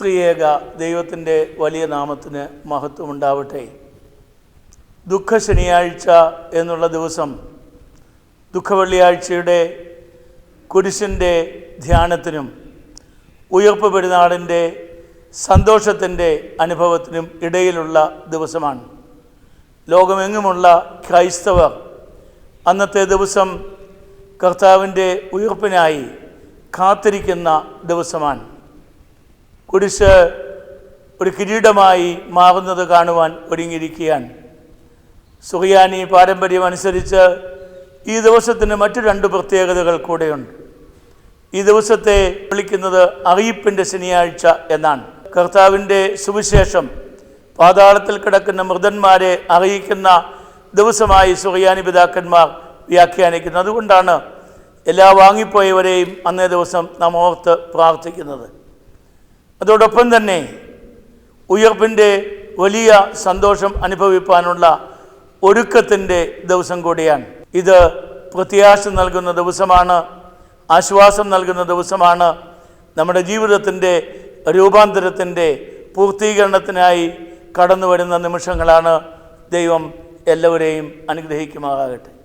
ത്രിയേക ദൈവത്തിന്റെ വലിയ നാമത്തിന് മഹത്വമുണ്ടാവട്ടെ. ദുഃഖ ശനിയാഴ്ച എന്നുള്ള ദിവസം ദുഃഖവെള്ളിയാഴ്ചയുടെ കുരിശിന്റെ ധ്യാനത്തിനും ഉയർപ്പ് പെരുന്നാളിന്റെ സന്തോഷത്തിന്റെ അനുഭവത്തിനും ഇടയിലുള്ള ദിവസമാണ്. ലോകമെങ്ങുമുള്ള ക്രൈസ്തവർ അന്നത്തെ ദിവസം കർത്താവിന്റെ ഉയർപ്പിനായി കാത്തിരിക്കുന്ന ദിവസമാണ്. കുരിശ് ഒരു കിരീടമായി മാറുന്നത് കാണുവാൻ ഒരുങ്ങിയിരിക്കുകയാണ്. സുറിയാനി പാരമ്പര്യം അനുസരിച്ച് ഈ ദിവസത്തിന് മറ്റു രണ്ട് പ്രത്യേകതകൾ കൂടെയുണ്ട്. ഈ ദിവസത്തെ വിളിക്കുന്നത് അറിയിപ്പിന്റെ ശനിയാഴ്ച എന്നാണ്. കർത്താവിന്റെ സുവിശേഷം പാതാളത്തിൽ കിടക്കുന്ന മൃതന്മാരെ അറിയിക്കുന്ന ദിവസമായി സുറിയാനി പിതാക്കന്മാർ വ്യാഖ്യാനിക്കുന്നത് അതുകൊണ്ടാണ് എല്ലാ വാങ്ങിപ്പോയവരെയും അന്നേ ദിവസം നാം ഓർത്ത് പ്രാർത്ഥിക്കുന്നത്. അതോടൊപ്പം തന്നെ ഉയർപ്പിന്റെ വലിയ സന്തോഷം അനുഭവിപ്പാനുള്ള ഒരുക്കത്തിന്റെ ദിവസം കൂടിയാണ്. ഇത് പ്രത്യാശ നൽകുന്ന ദിവസമാണ് ആശ്വാസം നൽകുന്ന ദിവസമാണ്. നമ്മുടെ ജീവിതത്തിന്റെ രൂപാന്തരത്തിന്റെ പൂർത്തീകരണത്തിനായി കടന്നു വരുന്ന നിമിഷങ്ങളാണ് ദൈവം എല്ലാവരെയും അനുഗ്രഹിക്കുമാറാകട്ടെ.